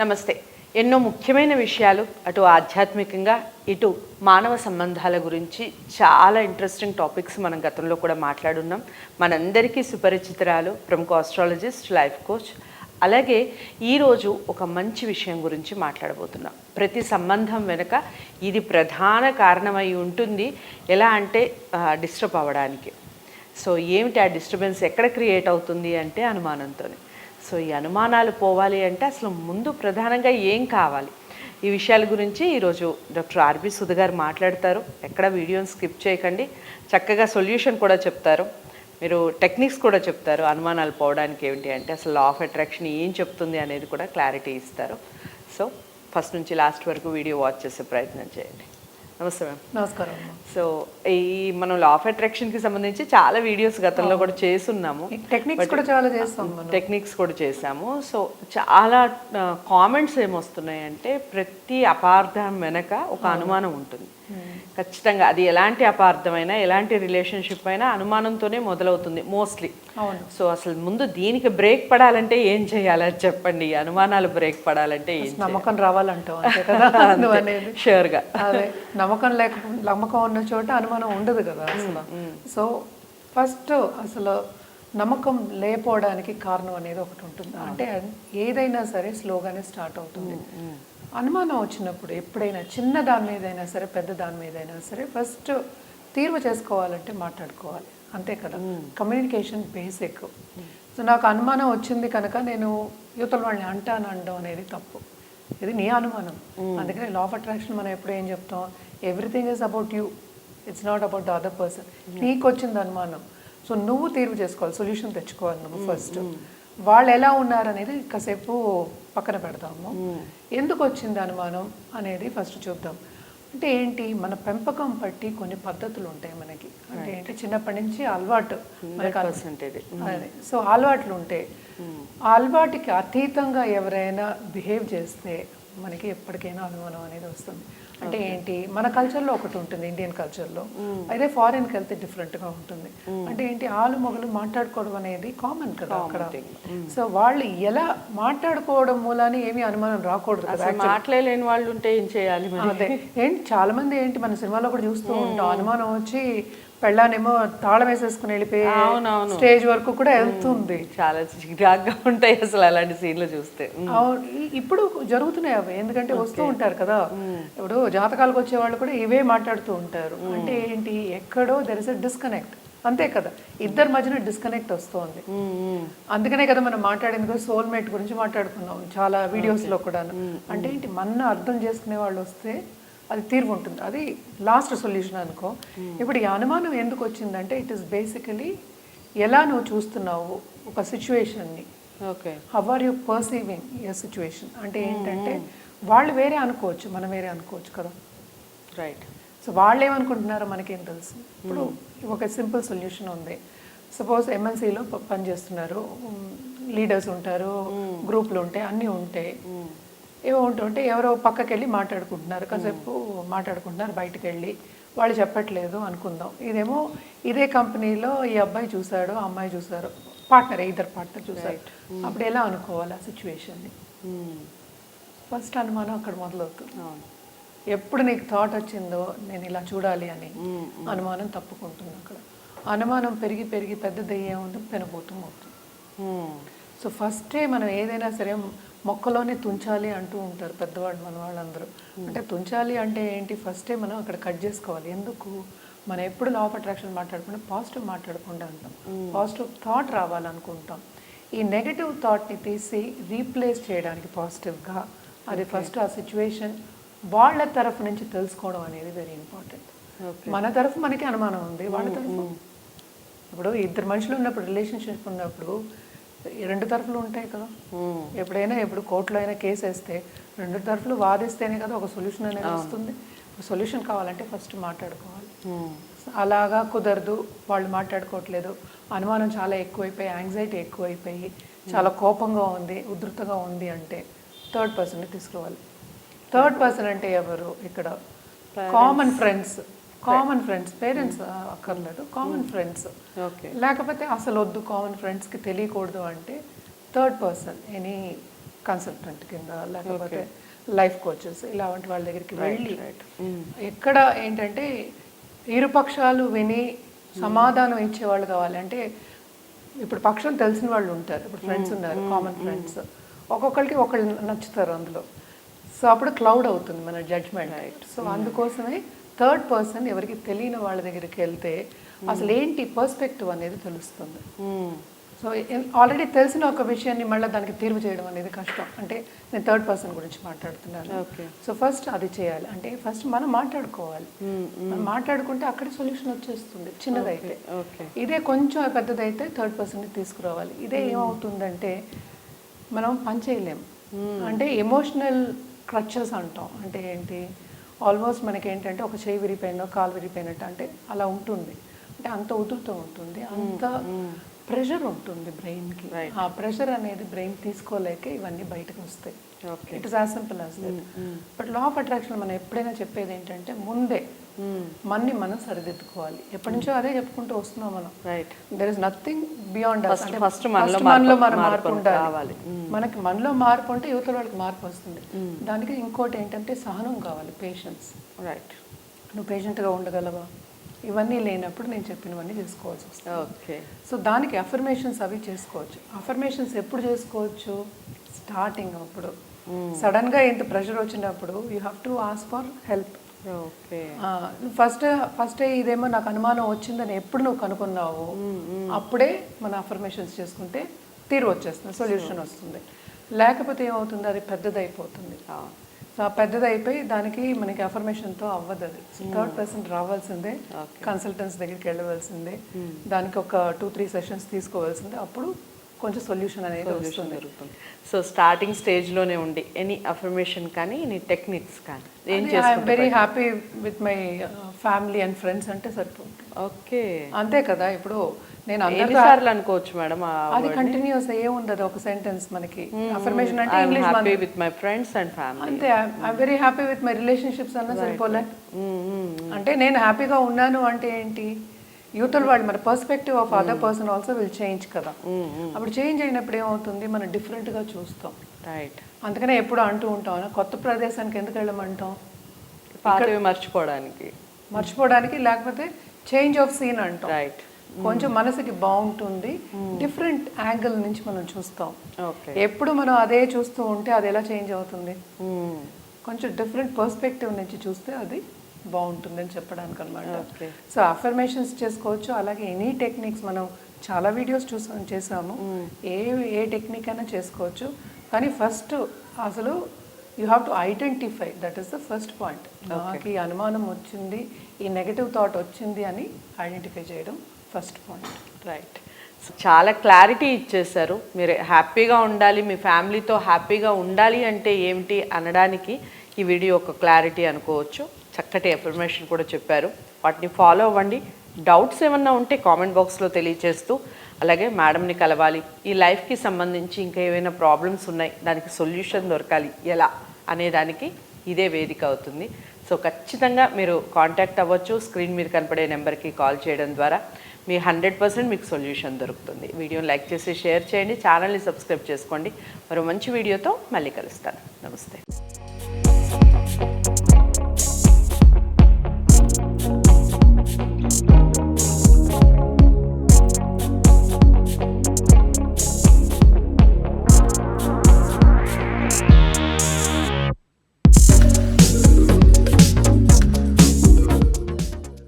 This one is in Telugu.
నమస్తే. ఎన్నో ముఖ్యమైన విషయాలు అటు ఆధ్యాత్మికంగా ఇటు మానవ సంబంధాల గురించి చాలా ఇంట్రెస్టింగ్ టాపిక్స్ మనం గతంలో కూడా మాట్లాడున్నాం. మనందరికీ సుపరిచితురాలు ప్రముఖ ఆస్ట్రాలజిస్ట్ లైఫ్ కోచ్ అలాగే ఈరోజు ఒక మంచి విషయం గురించి మాట్లాడబోతున్నాం. ప్రతి సంబంధం వెనుక ఇది ప్రధాన కారణమై ఉంటుంది. ఎలా అంటే డిస్టర్బ్ అవ్వడానికి. సో ఏమిటి ఆ డిస్టర్బెన్స్ ఎక్కడ క్రియేట్ అవుతుంది? అంటే అనుమానంతోనే. సో ఈ అనుమానాలు పోవాలి అంటే అసలు ముందు ప్రధానంగా ఏం కావాలి? ఈ విషయాల గురించి ఈరోజు డాక్టర్ ఆర్బి సుధ గారు మాట్లాడతారు. ఎక్కడ వీడియోని స్కిప్ చేయకండి. చక్కగా సొల్యూషన్ కూడా చెప్తారు. మీరు టెక్నిక్స్ కూడా చెప్తారు అనుమానాలు పోవడానికి ఏమిటి అంటే అసలు లా ఆఫ్ అట్రాక్షన్ ఏం చెప్తుంది అనేది కూడా క్లారిటీ ఇస్తారు. సో ఫస్ట్ నుంచి లాస్ట్ వరకు వీడియో వాచ్ చేసే ప్రయత్నం చేయండి. నమస్తే మ్యామ్. నమస్కారం. సో ఈ మనం లా ఆఫ్ అట్రాక్షన్కి సంబంధించి చాలా వీడియోస్ గతంలో కూడా చేస్తున్నాము. టెక్నిక్స్ కూడా చాలా చేస్తాం టెక్నిక్స్ కూడా చేశాము. సో చాలా కామెంట్స్ ఏమొస్తున్నాయంటే ప్రతి అపార్థం వెనక ఒక అనుమానం ఉంటుంది. ఖచ్చితంగా అది ఎలాంటి అపార్థమైనా ఎలాంటి రిలేషన్షిప్ అయినా అనుమానంతోనే మొదలవుతుంది మోస్ట్లీ అవును. సో అసలు ముందు దీనికి బ్రేక్ పడాలంటే ఏం చేయాలి అది చెప్పండి. అనుమానాలు బ్రేక్ పడాలంటే నమ్మకం రావాలంటావు షూర్గా అదే నమ్మకం లేక నమ్మకం ఉన్న చోట అనుమానం ఉండదు కదా అసలు. సో ఫస్ట్ అసలు నమ్మకం లేకపోవడానికి కారణం అనేది ఒకటి ఉంటుంది. అంటే ఏదైనా సరే స్లోగానే స్టార్ట్ అవుతుంది. అనుమానం వచ్చినప్పుడు ఎప్పుడైనా చిన్న దాని మీదైనా సరే పెద్ద దాని మీదైనా సరే ఫస్ట్ తీర్వ చేసుకోవాలంటే మాట్లాడుకోవాలి. అంతే కదా? కమ్యూనికేషన్ బేసిక్ సో నాకు అనుమానం వచ్చింది కనుక నేను యువతల వాళ్ళని అంటాను అనడం అనేది తప్పు. ఇది నీ అనుమానం. అందుకని లా ఆఫ్ అట్రాక్షన్ మనం ఎప్పుడు ఏం చెప్తాం? Everything is about you it's not about the other person నీకు వచ్చింది అనుమానం. సో నువ్వు తీర్పు చేసుకోవాలి. సొల్యూషన్ తెచ్చుకోవాలి నువ్వు ఫస్ట్ వాళ్ళు ఎలా ఉన్నారనేది కాసేపు పక్కన పెడదాము. ఎందుకు వచ్చింది అనుమానం అనేది ఫస్ట్ చూద్దాం. అంటే ఏంటి? మన పెంపకం బట్టి కొన్ని పద్ధతులు ఉంటాయి మనకి. అంటే ఏంటి? చిన్నప్పటి నుంచి అలవాటు మనకు సో అలవాట్లు ఉంటాయి ఆ అలవాటుకి అతీతంగా ఎవరైనా బిహేవ్ చేస్తే మనకి ఎప్పటికైనా అనుమానం అనేది వస్తుంది. అంటే ఏంటి? మన కల్చర్లో ఒకటి ఉంటుంది ఇండియన్ కల్చర్లో. అదే ఫారిన్కి వెళ్తే different గా ఉంటుంది అంటే ఏంటి? ఆలు మొగలు మాట్లాడుకోవడం అనేది కామన్ కదా అక్కడ. సో వాళ్ళు ఎలా మాట్లాడుకోవడం మూలాన్ని ఏమీ అనుమానం రాకూడదు కదా మాట్లాడలేని వాళ్ళు ఉంటే ఏం చేయాలి అదే. ఏంటి? చాలా మంది ఏంటి? మన సినిమాలో కూడా చూస్తూ ఉంటాం. అనుమానం వచ్చి పెళ్ళానేమో తాళం వేసేసుకుని వెళ్ళిపోయి అవునవును. స్టేజ్ వరకు కూడా వెళ్తుంది. చాలా చిరాగ్గా ఉంటాయి అసలు అలాంటి సీన్లు చూస్తే. అవును ఇప్పుడు జరుగుతున్నాయి అవి. ఎందుకంటే వస్తూ ఉంటారు కదా. ఇప్పుడు జాతకాలకు వచ్చే వాళ్ళు కూడా ఇవే మాట్లాడుతూ ఉంటారు. అంటే ఏంటి? ఎక్కడో దెర్ ఇస్ అ డిస్కనెక్ట్ అంతే కదా. ఇద్దరి మధ్యన డిస్కనెక్ట్ వస్తుంది. అందుకనే కదా మనం మాట్లాడేందుకు సోల్మేట్ గురించి మాట్లాడుకున్నాం చాలా వీడియోస్లో కూడా అంటే ఏంటి? మన అర్థం చేసుకునే వాళ్ళు వస్తే అది తీర్పు ఉంటుంది. అది లాస్ట్ సొల్యూషన్ అనుకో. ఇప్పుడు ఈ అనుమానం ఎందుకు వచ్చిందంటే ఇట్ ఇస్ బేసికలీ ఎలా నువ్వు చూస్తున్నావు ఒక సిచ్యువేషన్ని okay how are you perceiving your situation అంటే ఏంటంటే వాళ్ళు వేరే అనుకోవచ్చు మనం వేరే అనుకోవచ్చు కదా. రైట్ సో వాళ్ళు ఏమనుకుంటున్నారో మనకేం తెలుసు. ఇప్పుడు ఒక సింపుల్ సొల్యూషన్ ఉంది. సపోజ్ ఎంఎన్సీలో పనిచేస్తున్నారు. లీడర్స్ ఉంటారు గ్రూపులు ఉంటాయి అన్నీ ఉంటాయి ఏవో ఉంటుంటే ఎవరో పక్కకి వెళ్ళి మాట్లాడుకుంటున్నారు. కాసేపు మాట్లాడుకుంటున్నారు బయటకు వెళ్ళి వాళ్ళు చెప్పట్లేదు అనుకుందాం. ఇదేమో ఇదే కంపెనీలో ఈ అబ్బాయి చూశాడు ఆ అమ్మాయి చూశారు. పార్ట్నర్ ఇద్దరు పార్ట్నర్ చూశారు. అప్పుడు ఎలా అనుకోవాలి ఆ సిచ్యువేషన్ని? ఫస్ట్ అనుమానం అక్కడ మొదలవుతుంది. ఎప్పుడు నీకు థాట్ వచ్చిందో నేను ఇలా చూడాలి అని అనుమానం తప్పుకుంటుంది అక్కడ. అనుమానం పెరిగి పెరిగి పెద్దది ఏముందో పెనబోతం అవుతుంది Hmm. సో ఫస్టే మనం ఏదైనా సరే మొక్కలోనే తుంచాలి అంటూ ఉంటారు పెద్దవాళ్ళు మన వాళ్ళందరూ అంటే తుంచాలి అంటే ఏంటి? ఫస్టే మనం అక్కడ కట్ చేసుకోవాలి. ఎందుకు? మనం ఎప్పుడు లా ఆఫ్ అట్రాక్షన్ మాట్లాడుకుంటే పాజిటివ్ మాట్లాడకుండా అంటాం పాజిటివ్ థాట్ రావాలనుకుంటాం. ఈ నెగటివ్ థాట్ని తీసి రీప్లేస్ చేయడానికి పాజిటివ్గా అది ఫస్ట్ ఆ సిచ్యువేషన్ వాళ్ళ తరఫు నుంచి తెలుసుకోవడం అనేది వెరీ ఇంపార్టెంట్ మన తరఫు మనకి అనుమానం ఉంది. వాళ్ళ తరఫు? ఇప్పుడు ఇద్దరు మనుషులు ఉన్నప్పుడు రిలేషన్షిప్ ఉన్నప్పుడు రెండు తరఫులు ఉంటాయి కదా. ఎప్పుడైనా ఇప్పుడు కోర్టులో అయినా కేసు వేస్తే రెండు తరఫులు వాదిస్తేనే కదా ఒక సొల్యూషన్ అనేది వస్తుంది. సొల్యూషన్ కావాలంటే ఫస్ట్ మాట్లాడుకోవాలి. అలాగా కుదరదు. వాళ్ళు మాట్లాడుకోవట్లేదు. అనుమానం చాలా ఎక్కువైపోయి యాంగ్జైటీ ఎక్కువైపోయి చాలా కోపంగా ఉంది ఉధృతంగా ఉంది అంటే థర్డ్ పర్సన్ని తీసుకురావాలి థర్డ్ పర్సన్ అంటే ఎవరు? ఇక్కడ common friends common friends parents అక్కర్లేదు. కామన్ ఫ్రెండ్స్ ఓకే లేకపోతే అసలు వద్దు కామన్ ఫ్రెండ్స్కి తెలియకూడదు అంటే థర్డ్ పర్సన్ ఎనీ కన్సల్టెంట్ కింద లేకపోతే లైఫ్ కోచెస్ ఇలాంటి వాళ్ళ దగ్గరికి వెళ్ళి Mm. ఎక్కడ ఏంటంటే ఇరుపక్షాలు విని సమాధానం ఇచ్చేవాళ్ళు కావాలి. అంటే ఇప్పుడు పక్షం తెలిసిన వాళ్ళు ఉంటారు. ఇప్పుడు ఫ్రెండ్స్ ఉన్నారు కామన్ ఫ్రెండ్స్ ఒక్కొక్కరికి ఒకళ్ళు నచ్చుతారు అందులో. సో అప్పుడు క్లౌడ్ అవుతుంది మన జడ్జ్మెంట్ సో అందుకోసమే థర్డ్ పర్సన్ ఎవరికి తెలియని వాళ్ళ దగ్గరికి వెళ్తే అసలు ఏంటి పర్స్పెక్టివ్ అనేది తెలుస్తుంది. సో ఆల్రెడీ తెలిసిన ఒక విషయాన్ని మళ్ళీ దానికి తీర్పు చేయడం అనేది కష్టం. అంటే నేను థర్డ్ పర్సన్ గురించి మాట్లాడుతున్నాను. సో ఫస్ట్ అది చేయాలి. అంటే ఫస్ట్ మనం మాట్లాడుకోవాలి. మనం మాట్లాడుకుంటే అక్కడ సొల్యూషన్ వచ్చేస్తుంది. చిన్నదైతే. ఇదే కొంచెం పెద్దదైతే థర్డ్ పర్సన్ తీసుకురావాలి. ఇదే ఏమవుతుందంటే మనం పని చేయలేం. అంటే ఎమోషనల్ క్రచెస్ అంటాం. అంటే ఏంటి? ఆల్మోస్ట్ మనకి ఏంటంటే ఒక చేయి విరిపోయినో కాలు విరిపోయినట్టు అంటే అలా ఉంటుంది. అంటే అంత ఉదురుతూ ఉంటుంది అంత ప్రెషర్ ఉంటుంది బ్రెయిన్కి. ఆ ప్రెషర్ అనేది బ్రెయిన్ తీసుకోలేక ఇవన్నీ బయటకు వస్తాయి. It is as simple as that but law of attraction మనం ఎప్పుడైనా చెప్పేది ఏంటంటే ముందే మన్ని మనం సరిదిద్దుకోవాలి. ఎప్పటి నుంచో అదే చెప్పుకుంటూ వస్తున్నాం మనం. Right there is nothing beyond first మనలో మార్పు- మనం మార్పు మార్పు ఉండాలి. రావాలి. మనకి మనలో మార్పు ఉంటే యువతల వాళ్ళకి మార్పు వస్తుంది. దానికి ఇంకోటి ఏంటంటే సహనం కావాలి పేషెన్స్ రైట్ నువ్వు పేషెంట్గా ఉండగలవా? ఇవన్నీ లేనప్పుడు నేను చెప్పినవన్నీ చేసుకోవాల్సి వస్తుంది. ఓకే సో దానికి అఫర్మేషన్స్ అవి చేసుకోవచ్చు. అఫర్మేషన్స్ ఎప్పుడు చేసుకోవచ్చు? స్టార్టింగ్ అప్పుడు. సడన్గా ఇంత ప్రెషర్ వచ్చినప్పుడు you have to ask for help first first ఇదేమో నాకు అనుమానం వచ్చిందని ఎప్పుడు నువ్వు కనుక్కున్నావు అప్పుడే మన అఫర్మేషన్స్ చేసుకుంటే తీరు వచ్చేస్తుంది సొల్యూషన్ వస్తుంది. లేకపోతే ఏమవుతుంది? అది పెద్దదైపోతుంది. సో ఆ పెద్దదైపోయి దానికి మనకి అఫర్మేషన్తో అవ్వదు అది. థర్డ్ పర్సన్ రావాల్సిందే కన్సల్టెంట్స్ దగ్గరికి వెళ్ళవలసిందే. దానికి ఒక టూ త్రీ సెషన్స్ తీసుకోవాల్సిందే. అప్పుడు కొంచెం సొల్యూషన్ అనేది వస్తుంది. సో స్టార్టింగ్ స్టేజ్లోనే ఉండి ఎనీ అఫర్మేషన్ కానీ ఎనీ టెక్నిక్స్ కానీ ఏం I'm very happy with my family and friends అంటే సరిపోతుంది. ఓకే. అంతే కదా ఇప్పుడు నేను అందరితో ఎన్నిసార్లు అనుకోవచ్చు మేడం అది కంటిన్యూస్ ఏముంది అది ఒక సెంటెన్స్ మనకి. అఫర్మేషన్ అంటే I'm English happy with my friends and family అంతే I'm very happy with my relationships అన్న సరిపోలే. అంటే నేను హ్యాపీగా ఉన్నాను అంటే ఏంటి? యూతల్ వాళ్ళు మన perspective of other person also will change కదా. అప్పుడు చేంజ్ అయినప్పుడు ఏమవుతుంది? మనం డిఫరెంట్గా చూస్తాం. రైట్ అందుకనే ఎప్పుడు అంటూ ఉంటాం కొత్త ప్రదేశానికి ఎందుకు వెళ్ళమంటాం? పాతవి మర్చిపోవడానికి. మర్చిపోవడానికి లేకపోతే చేంజ్ ఆఫ్ సీన్ అంటాం. రైట్ కొంచెం మనసుకి బాగుంటుంది. డిఫరెంట్ యాంగిల్ నుంచి మనం చూస్తాం. ఎప్పుడు మనం అదే చూస్తూ ఉంటే అది ఎలా చేంజ్ అవుతుంది? కొంచెం డిఫరెంట్ పర్స్పెక్టివ్ నుంచి చూస్తే అది బాగుంటుంది అని చెప్పడానికి అనమాట. సో అఫర్మేషన్స్ చేసుకోవచ్చు. అలాగే ఎనీ టెక్నిక్స్ మనం చాలా వీడియోస్ చూసాం చేసాము. ఏ ఏ టెక్నిక్ అయినా చేసుకోవచ్చు. కానీ ఫస్ట్ అసలు you have to identify. That is the first point. నాకు ఈ అనుమానం వచ్చింది ఈ నెగటివ్ థాట్ వచ్చింది అని ఐడెంటిఫై చేయడం ఫస్ట్ పాయింట్. రైట్. చాలా క్లారిటీ ఇచ్చేశారు. మీరు హ్యాపీగా ఉండాలి మీ ఫ్యామిలీతో హ్యాపీగా ఉండాలి అంటే ఏమిటి అనడానికి ఈ వీడియో ఒక క్లారిటీ అనుకోవచ్చు. చక్కటి ఎఫర్మేషన్ కూడా చెప్పారు. వాటిని ఫాలో అవ్వండి. డౌట్స్ ఏమన్నా ఉంటే కామెంట్ బాక్స్లో తెలియచేస్తూ అలాగే మేడంని కలవాలి. ఈ లైఫ్కి సంబంధించి ఇంకా ఏమైనా ప్రాబ్లమ్స్ ఉన్నాయి దానికి సొల్యూషన్ దొరకాలి. ఎలా? అనే దానికి ఇదే వేదిక అవుతుంది. సో ఖచ్చితంగా మీరు కాంటాక్ట్ అవ్వచ్చు. స్క్రీన్ మీద కనపడే నెంబర్కి కాల్ చేయడం ద్వారా మీ హండ్రెడ్ పర్సెంట్ మీకు సొల్యూషన్ దొరుకుతుంది. వీడియోని లైక్ చేసి షేర్ చేయండి. ఛానల్ని సబ్స్క్రైబ్ చేసుకోండి. మరో మంచి వీడియోతో మళ్ళీ కలుస్తాను. నమస్తే.